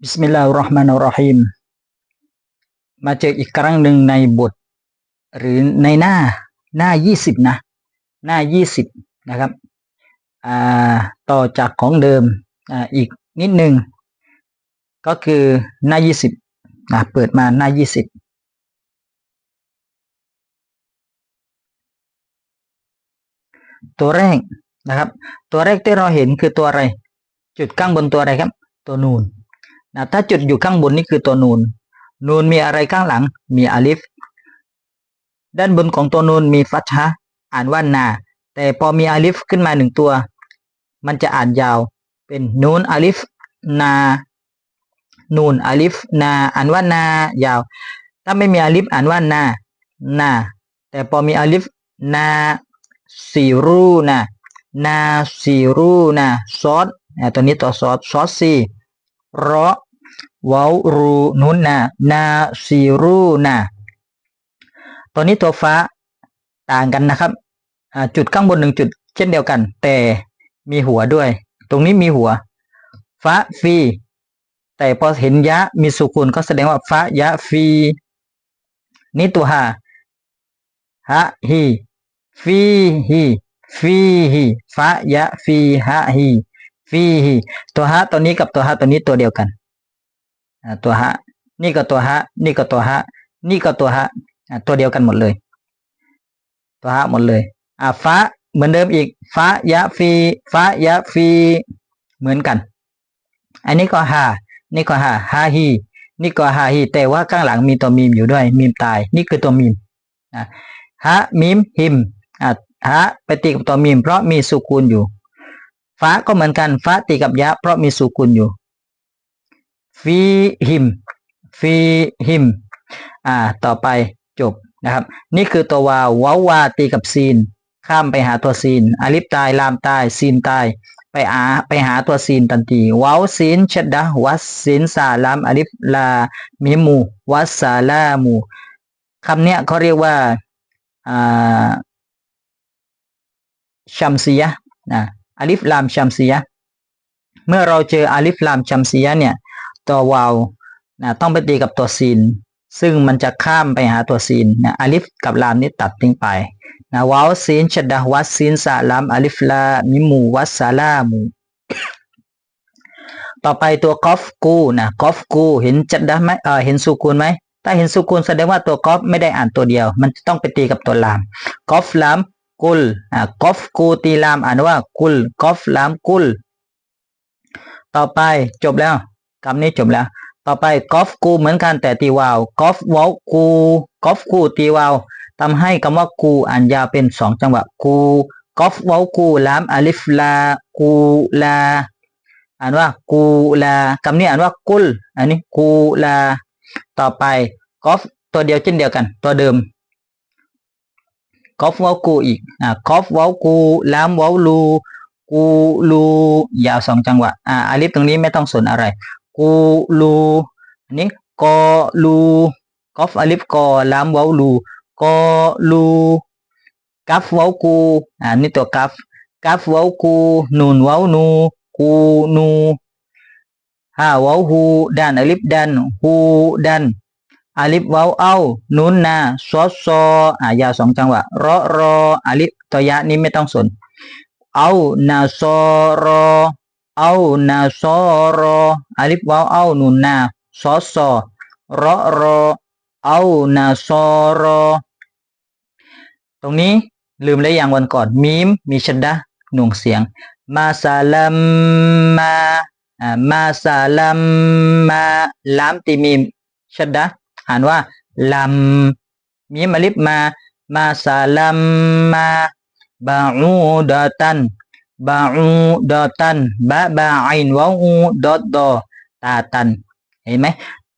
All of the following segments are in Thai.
บิสมิลลาฮิรเราะห์มานิรเราะฮีมมาเจออีกครั้งหนึ่งในบท หรือในหน้าหน้ายี่สิบนะ หน้ายี่สิบนะครับอ่าต่อจากของเดิมอ่าอีกนิดหนึ่งก็คือหน้ายี่สิบนะเปิดมาหน้ายี่สิบตัวแรกนะครับ ตัวแรกที่เราเห็นคือตัวอะไร จุดข้างบนตัวอะไรครับ ตัวนูน นะถ้าจุดอยู่ข้างบนนี่คือตัวนูน นูนมีอะไรข้างหลัง มีอาลิฟ ด้านบนของตัวนูนมีฟัตฮะอ่านว่านา แต่พอมีอาลิฟขึ้นมาหนึ่งตัว มันจะอ่านยาว เป็นนูนอาลิฟนา นูนอาลิฟนา อ่านว่านายาว ถ้าไม่มีอาลิฟอ่านว่านานา แต่พอมีอาลิฟนาซีรูนา นาซีรูนาซอสตัวนี้ตัวซอสซอสซี รอวารูนุนนานาซีรูนาตัวนี้ตัวฟ้าต่างกันนะครับ จุดข้างบนหนึ่งจุดเช่นเดียวกัน แต่มีหัวด้วย ตรงนี้มีหัวฟ้าฟี แต่พอเห็นยะมีสุกุลก็แสดงว่าฟ้ายะฟีนี่ตัวฮาฮะฮีฟีฮีฟีฮีฟ้ายะฟีฮะฮี ฟีฮีตัวฮะตัวนี้กับตัวฮะตัวนี้ตัวเดียวกันตัวฮะนี่ก็ตัวฮะนี่ก็ตัวฮะนี่ก็ตัวฮะตัวเดียวกันหมดเลย ตัวฮะหมดเลยอ่าฟ้าเหมือนเดิมอีกฟ้ายะฟีฟ้ายะฟีเหมือนกัน อันนี้ก็ฮานี่ก็ฮาฮาฮีนี่ก็ฮาฮีแต่ว่าข้างหลังมีตัวมีมอยู่ด้วย มีมตาย นี่คือตัวมีมฮะมีมหิมอ่าฮะไปตีกับตัวมีมเพราะมีสุกูลอยู่ ฟ้าก็เหมือนกันฟ้าตีกับยะ เพราะมีสุกุลอยู่ฟีหิมฟีหิมอ่า ต่อไปจบนะครับ นี่คือตัววาววาวาตีกับซีน ข้ามไปหาตัวซีนอาลิฟตายลามตายซีนตาย ไปอาไปหาตัวซีนทันทีวาวซีนชัดดะวัสซีนสาลามอาลิฟลามิมูวัสซาลามูคำเนี้ยเขาเรียกว่าอ่าชัมซียะนะ อาลิฟลามชัมซียะเมื่อเราเจออาลิฟลามชัมซียะเนี่ย ตัววาวนะต้องไปตีกับตัวซีน ซึ่งมันจะข้ามไปหาตัวซีนนะอาลิฟกับลามนี่ตัดทิ้งไปนะวาวซีนชดะวัสซีนสาลามอาลิฟลามิมูวัสซาลามูต่อไปตัวกอฟกูนะกอฟกูเห็นจัดดะไหมเออเห็นสุกูลไหมถ้าเห็นสุกูลแสดงว่าตัวกอฟไม่ได้อ่านตัวเดียว มันต้องไปตีกับตัวลามกอฟลาม กุลอ่ากอฟกูตีลามอ่านว่ากุลกอฟลามกุล ต่อไปจบแล้วคำนี้จบแล้ว ต่อไปกอฟกูเหมือนกันแต่ตีวาวกอฟวอลกูกอฟกูตีวาวทำให้คำว่ากูอ่านยาวเป็นสองจังหวะกูกอฟวอลกูลามอาลิฟลากูลาอ่านว่ากูลาคำนี้อ่านว่ากุล อันนี้กูลา ต่อไปกอฟตัวเดียวเช่นเดียวกัน ตัวเดิม กอฟวอลกูอีกอ่ากอฟวอลกูลามวอลลูกูลูยาวสองจังหวะอ่าอาลิฟตรงนี้ไม่ต้องสนอะไร กูลูอันนี้กอลูกอฟอลิฟกอลามวาลูกอลูกัฟวากูอ่านี่ตัวกัฟกัฟวากูนูนวานูกูนูฮาวาฮูดันอลิฟดันฮูดัน อาลิฟว้าวเอานูนนาซอซออ่ายาวสองจังหวะรอรออาลิฟตัวยะนี้ไม่ต้องสน เอานาซอรอ เอานาซอรออาลิฟว้าวเอานูนนาซอซอรอรอ เอานาซอรอ ตรงนี้ลืมเลยอย่างวันก่อนมีมมีชัดดะหน่วงเสียง มาซาลัมมาอ่ามาซาลัมมาลามตีมีมชัดดะ อ่านว่าลัมมีมอลิฟมา มาซาลัมมาบาอูดาตันบาอูดอตันบาบาไอนวาอูดอดดอตาตัน เห็นไหม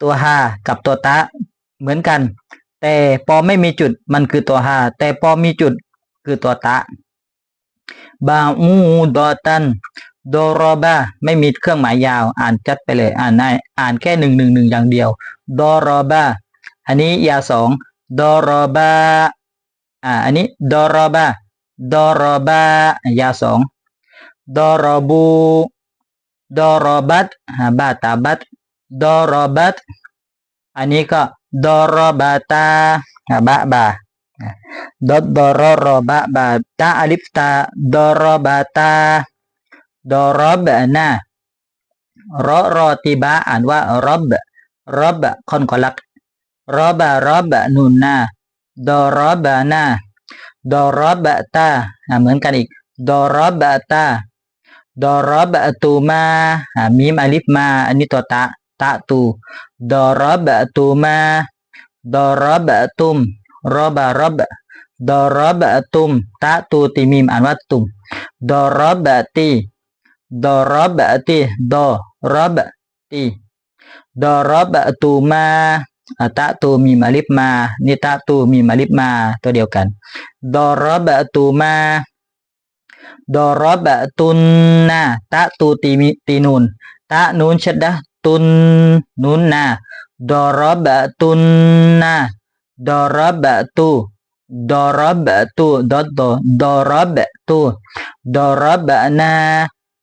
ตัวฮากับตัวตาเหมือนกัน แต่พอไม่มีจุดมันคือตัวฮาแต่พอมีจุดคือตัวตาบาอูดอตัน โดรบาไม่มีเครื่องหมายยาว อ่านจัดไปเลย อ่านได้อ่านแค่หนึ่งหนึ่งหนึ่งอย่างเดียวโดรบาอันนี้ยาสองโดรบาอ่าอันนี้โดรบาโดรบายาสองโดรบูโดรบัตบาตาบัตโดรบัตอันนี้ก็ดรบาตาบะบาดดรอรบะบาตาอลิฟตาโดรบาตา ดอรอบนะรอรอติบะอ่านว่ารอบรอบคอนกอลักรอบรอบนุนนาดอรอบนาดอรอบตาอะเหมือนกันอีกดอรอบตาดอรอบตูมาอะมีมอลิฟมา อันนี้ตัวตะตะตูดอรอบตูมาดอรอบตุมรอบรอบดอรอบตุมตะตูติมีมอ่านว่าตุมดอรอบตี darabati darabati darabatu ma อะตะตูมีมอลิฟมานี่ตะตูมีมอลิฟมาตัวเดียวกัน darabatu ma darabatun na ตะตูตีมีตีนูนตะนูนชัดดะตุนนูนนา darabatun na darabatu darabatu dot do darabatu darabana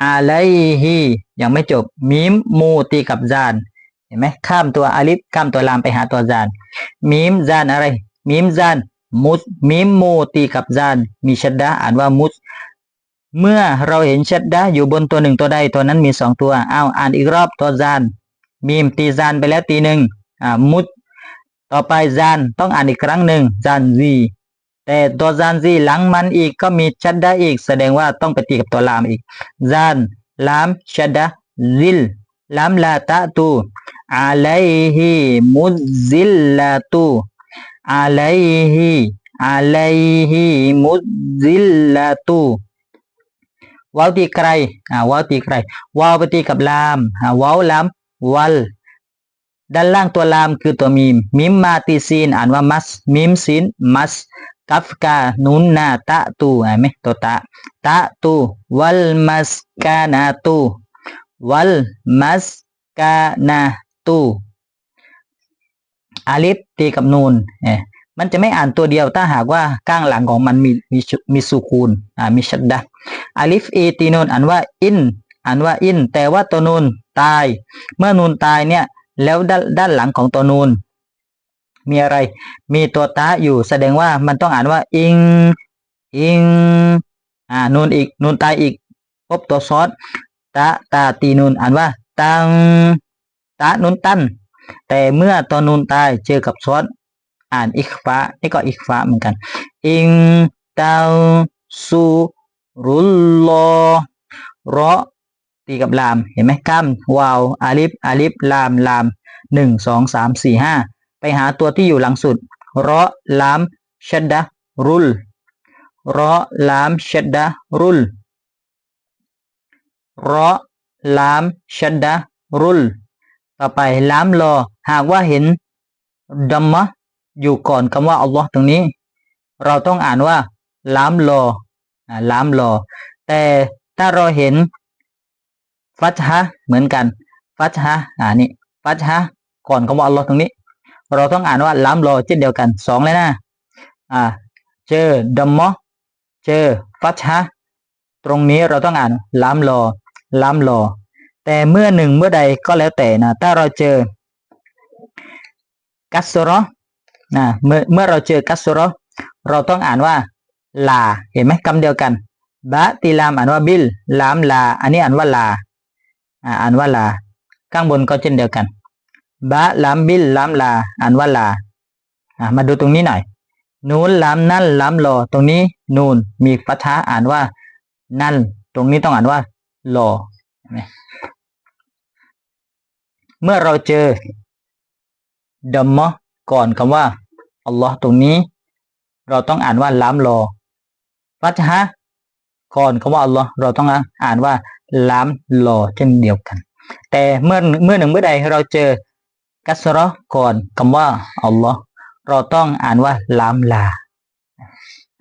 อะบาตีกับตาอ่านว่าบัตบะตาบัตวาดูรีบัตวาดูรีบัตอ่าวาดูรีบัตอันนี้อินอาลามยาไลฮะฮีอาไลฮียังไม่จบมิมมูตีกับจานเห็นไหมข้ามตัวอาลิฟข้ามตัวลามไปหาตัวจานมิมจานอะไรมิมจานมุสมิมมูตีกับจานมีชัดดาอ่านว่ามุสเมื่อเราเห็นชัดดาอยู่บนตัวหนึ่งตัวใดตัวนั้นมีสองตัวอ้าวอ่านอีกรอบตัวจานมีมตีจานไปแล้วตีหนึ่งอ่ามุสต่อไปจานต้องอ่านอีกครั้งหนึ่งจานซี แต่ตัวจานซีหลังมันอีกก็มีชัดดาอีก แสดงว่าต้องไปตีกับตัวลามอีกจานลามชัดดาซิลลามลาตะตูอาไลฮิมุซิลลาตู alaihi alaihi mudzillatu วาวตีใครอ่าวาวตีใครวาวไปตีกับลามอ่าวาวลามวัลด้านล่างตัวลามคือตัวมีม มิมมาตีซีน อ่านว่ามัส มิมซิน มัส กัฟกานุนนาตะตูเห็นไหมตัวตะตะตูวัลมัสกานาตูวัลมัสกานาตูอาลิฟตีกับนูนเอมันจะไม่อ่านตัวเดียวถ้าหากว่าก้างหลังของมันมีมีมีสุคูนอ่ามีชัดดะอาลิฟเอตีนูนอ่านว่าอินอ่านว่าอิน แต่ว่าตัวนูนตาย เมื่อนูนตายเนี่ยแล้วด้านด้านหลังของตัวนูน มีอะไร มีตัวตาอยู่ แสดงว่ามันต้องอ่านว่า อิง อิง อ่านูนอีกนูนตายอีกพบตัวซอสตาตาตีนูนอ่านว่า ตังตานูนตัน แต่เมื่อตัวนูนตายเจอกับซอสอ่านอิกฟ้านี่ก็อิกฟ้าเหมือนกัน อิงตาสูรุลลอรอตีกับลาม เห็นไหมก้ามวาวอาลิฟอาลิฟลามลามหนึ่งสองสามสี่ห้า ไปหาตัวที่อยู่หลังสุดรอลามชัดดะรุลรอลามชัดดะรุลรอลามชัดดะรุลต่อไปลามรอหากว่าเห็นดัมมะอยู่ก่อนคำว่าอัลลอฮ์ตรงนี้ เราต้องอ่านว่าลามรอลามรอแต่ถ้าเราเห็นฟัชฮะเหมือนกัน ฟัชฮะอ่านี่ฟัชฮะก่อนคำว่าอัลลอฮ์ตรงนี้ เราต้องอ่านว่าล้ามรอเช่นเดียวกันสองเลยนะอ่าเจอดัมมอเจอฟัชฮะตรงนี้เราต้องอ่านล้ามรอล้ามรอ แต่เมื่อหนึ่งเมื่อใดก็แล้วแต่นะถ้าเราเจอกัสโรอนะเมื่อเมื่อเราเจอกัสโรอเราต้องอ่านว่าลาเห็นไหมคำเดียวกันบะตีลามอ่านว่าบิลลามลา อันนี้อ่านว่าลาอ่านว่าลา ข้างบนก็เช่นเดียวกัน บะลามบิลลามลาอ่านว่าลาอ่ามาดูตรงนี้หน่อยนูนลามนั่นลามรอตรงนี้นูนมีฟัทะอ่านว่า นั่น ตรงนี้ต้องอ่านว่าลอเมื่อเราเจอดัมมะก่อนคำว่าอัลลอฮ์ตรงนี้ เราต้องอ่านว่าล้ามรอฟัตฮะก่อนคำว่าอัลลอฮ์เราต้องอ่านว่าล้ามรอเช่นเดียวกัน แต่เมื่อเมื่อหนึ่งเมื่อใดเราเจอ กัสราะห์ก่อนคำว่าอัลลอฮ์เราต้องอ่านว่าลามลา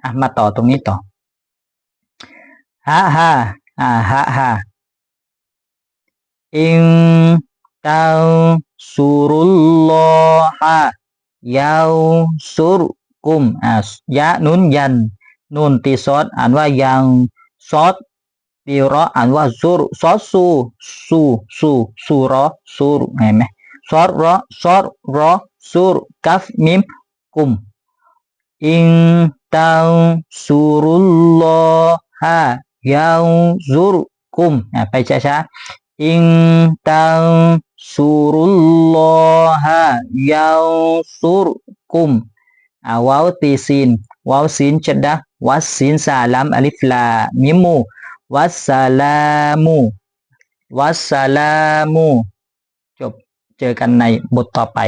อะมาต่อตรงนี้ต่อฮะฮะอ่าฮะฮะอิงตาสุรุลลอฮะยาวสุรกุมอ่ายะนุนยันนุนตีซอดอ่านว่ายังซอดตีรออ่านว่าซูรซอดซูซูซูซูรอซูรเห็นไหม ซอดรอซอดรอซูรกัฟมิมกุมอิงตังสุรุลลอฮะยังซุ เจอกันในบทต่อไป